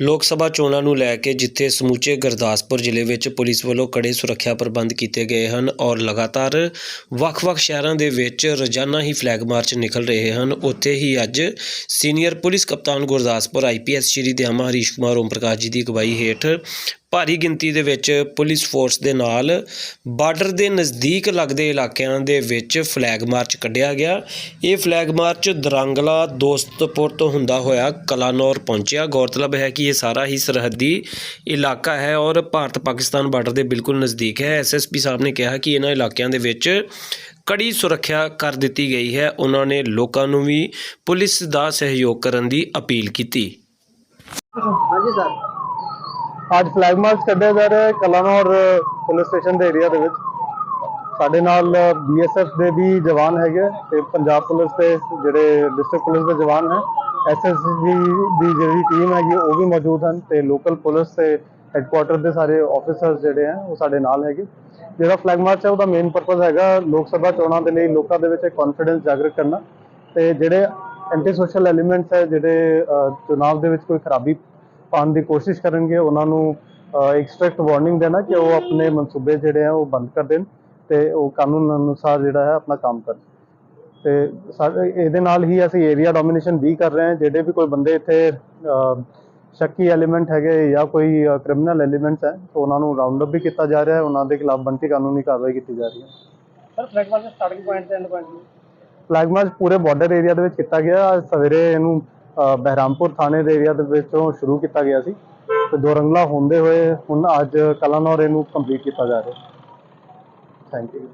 ਲੋਕ ਸਭਾ ਚੋਣਾਂ ਨੂੰ ਲੈ ਕੇ ਜਿੱਥੇ ਸਮੁੱਚੇ ਗੁਰਦਾਸਪੁਰ ਜ਼ਿਲ੍ਹੇ ਵਿੱਚ ਪੁਲਿਸ ਵੱਲੋਂ ਕੜੇ ਸੁਰੱਖਿਆ ਪ੍ਰਬੰਧ ਕੀਤੇ ਗਏ ਹਨ ਔਰ ਲਗਾਤਾਰ ਵੱਖ-ਵੱਖ ਸ਼ਹਿਰਾਂ ਦੇ ਵਿੱਚ ਰੋਜ਼ਾਨਾ ਹੀ ਫਲੈਗ ਮਾਰਚ ਨਿਕਲ ਰਹੇ ਹਨ, ਉੱਥੇ ਹੀ ਅੱਜ ਸੀਨੀਅਰ ਪੁਲਿਸ ਕਪਤਾਨ ਗੁਰਦਾਸਪੁਰ ਆਈਪੀਐਸ ਸ਼੍ਰੀ ਦਿਆਮਾ, ਹਰੀਸ਼ ਕੁਮਾਰ, ਓਮ ਪ੍ਰਕਾਸ਼ ਜੀ ਦੀ ਅਗਵਾਈ ਹੇਠ ਭਾਰੀ ਗਿਣਤੀ ਦੇ ਵਿੱਚ ਪੁਲਿਸ ਫੋਰਸ ਦੇ ਨਾਲ ਬਾਰਡਰ ਦੇ ਨਜ਼ਦੀਕ ਲੱਗਦੇ ਇਲਾਕਿਆਂ ਦੇ ਵਿੱਚ ਫਲੈਗ ਮਾਰਚ ਕੱਢਿਆ ਗਿਆ। ਇਹ ਫਲੈਗ ਮਾਰਚ ਦਰੰਗਲਾ, ਦੋਸਤਪੁਰ ਤੋਂ ਹੁੰਦਾ ਹੋਇਆ ਕਲਾਨੌਰ ਪਹੁੰਚਿਆ। ਗੌਰਤਲਬ ਹੈ ਕਿ ਇਹ ਸਾਰਾ ਹੀ ਸਰਹੱਦੀ ਇਲਾਕਾ ਹੈ ਔਰ ਭਾਰਤ ਪਾਕਿਸਤਾਨ ਬਾਰਡਰ ਦੇ ਬਿਲਕੁਲ ਨਜ਼ਦੀਕ ਹੈ। ਐਸਐਸਪੀ ਸਾਹਿਬ ਨੇ ਕਿਹਾ ਕਿ ਇਹਨਾਂ ਇਲਾਕਿਆਂ ਦੇ ਵਿੱਚ ਕੜੀ ਸੁਰੱਖਿਆ ਕਰ ਦਿੱਤੀ ਗਈ ਹੈ। ਉਹਨਾਂ ਨੇ ਲੋਕਾਂ ਨੂੰ ਵੀ ਪੁਲਿਸ ਦਾ ਸਹਿਯੋਗ ਕਰਨ ਦੀ ਅਪੀਲ ਕੀਤੀ। ਹਾਂਜੀ ਸਰ ਅੱਜ ਫਲੈਗ ਮਾਰਚ ਕੱਢਿਆ ਜਾ ਰਿਹਾ ਹੈ ਕਲਾਨੌਰ ਪੁਲਿਸ ਸਟੇਸ਼ਨ ਦੇ ਏਰੀਆ ਦੇ ਵਿੱਚ। ਸਾਡੇ ਨਾਲ ਬੀਐਸਐਫ ਦੇ ਵੀ ਜਵਾਨ ਹੈਗੇ ਤੇ ਪੰਜਾਬ ਪੁਲਿਸ ਦੇ ਜਿਹੜੇ ਡਿਸਟ੍ਰਿਕਟ ਪੁਲਿਸ ਦੇ ਜਵਾਨ ਹੈ। ਐਸਐਸਬੀ ਦੀ ਜਿਹੜੀ ਟੀਮ ਹੈਗੀ ਉਹ ਵੀ ਮੌਜੂਦ ਹਨ ਤੇ ਲੋਕਲ ਪੁਲਿਸ ਤੇ ਹੈੱਡਕੁਆਟਰ ਦੇ ਸਾਰੇ ਆਫੀਸਰਸ ਜਿਹੜੇ ਹੈ ਉਹ ਸਾਡੇ ਨਾਲ ਹੈਗੇ। ਜਿਹੜਾ ਫਲੈਗ ਮਾਰਚ ਹੈ ਉਹਦਾ ਮੇਨ ਪਰਪਸ ਹੈਗਾ ਲੋਕ ਸਭਾ ਚੋਣਾਂ ਦੇ ਲਈ ਲੋਕਾਂ ਦੇ ਵਿੱਚ ਇੱਕ ਕੌਨਫੀਡੈਂਸ ਜਾਗਰਤ ਕਰਨਾ ਤੇ ਜਿਹੜੇ ਐਂਟੀ ਸੋਸ਼ਲ ਐਲੀਮੈਂਟਸ ਹੈ ਜਿਹੜੇ ਅਹ, ਚੁਣਾਵ ਦੇ ਵਿੱਚ ਕੋਈ ਖਰਾਬੀ ਪਾਉਣ ਦੀ ਕੋਸ਼ਿਸ਼ ਕਰਨਗੇ ਉਹਨਾਂ ਨੂੰ ਇੱਕ ਸਟ੍ਰਿਕਟ ਵਾਰਨਿੰਗ ਦੇਣਾ ਕਿ ਉਹ ਆਪਣੇ ਮਨਸੂਬੇ ਜਿਹੜੇ ਆ ਉਹ ਬੰਦ ਕਰ ਦੇਣ ਤੇ ਉਹ ਕਾਨੂੰਨ ਅਨੁਸਾਰ ਜਿਹੜਾ ਹੈ ਆਪਣਾ ਕੰਮ ਕਰਨ। ਤੇ ਸਾਡੇ ਇਹਦੇ ਨਾਲ ਹੀ ਅਸੀਂ ਏਰੀਆ ਡੋਮੀਨੇਸ਼ਨ ਵੀ ਕਰ ਰਹੇ ਹਾਂ ਜਿਹੜੇ ਵੀ ਕੋਈ ਬੰਦੇ ਇੱਥੇ ਸ਼ੱਕੀ ਐਲੀਮੈਂਟ ਹੈਗੇ ਜਾਂ ਕੋਈ ਕ੍ਰਿਮੀਨਲ ਐਲੀਮੈਂਟਸ ਹੈ ਤਾਂ ਉਹਨਾਂ ਨੂੰ ਰਾਉਂਡ ਅਪ ਵੀ ਕੀਤਾ ਜਾ ਰਿਹਾ ਹੈ ਉਹਨਾਂ ਦੇ ਖਿਲਾਫ ਬਣਤੀ ਕਾਨੂੰਨੀ ਕਾਰਵਾਈ ਕੀਤੀ ਜਾ ਰਹੀ ਹੈ। ਸਰ ਫਲੈਗ ਮਾਰਚ ਦਾ ਸਟਾਰਟਿੰਗ ਪੁਆਇੰਟ ਤੇ ਐਂਡ ਪੁਆਇੰਟ ਫਲੈਗ ਮਾਰਚ ਪੂਰੇ ਬਾਰਡਰ ਏਰੀਆ ਦੇ ਵਿੱਚ ਕੀਤਾ ਗਿਆ। ਸਵੇਰੇ ਇਹਨੂੰ ਬਹਿਰਾਮਪੁਰ ਥਾਣੇ ਦੇ ਏਰੀਆ ਦੇ ਵਿੱਚੋਂ ਸ਼ੁਰੂ ਕੀਤਾ ਗਿਆ ਸੀ ਤੇ ਦੋਰੰਗਲਾ ਹੁੰਦੇ ਹੋਏ ਹੁਣ ਅੱਜ ਕਲਾਨੌਰ ਨੂੰ ਕੰਪਲੀਟ ਕੀਤਾ ਜਾ ਰਿਹਾ ਥੈਂਕ ਯੂ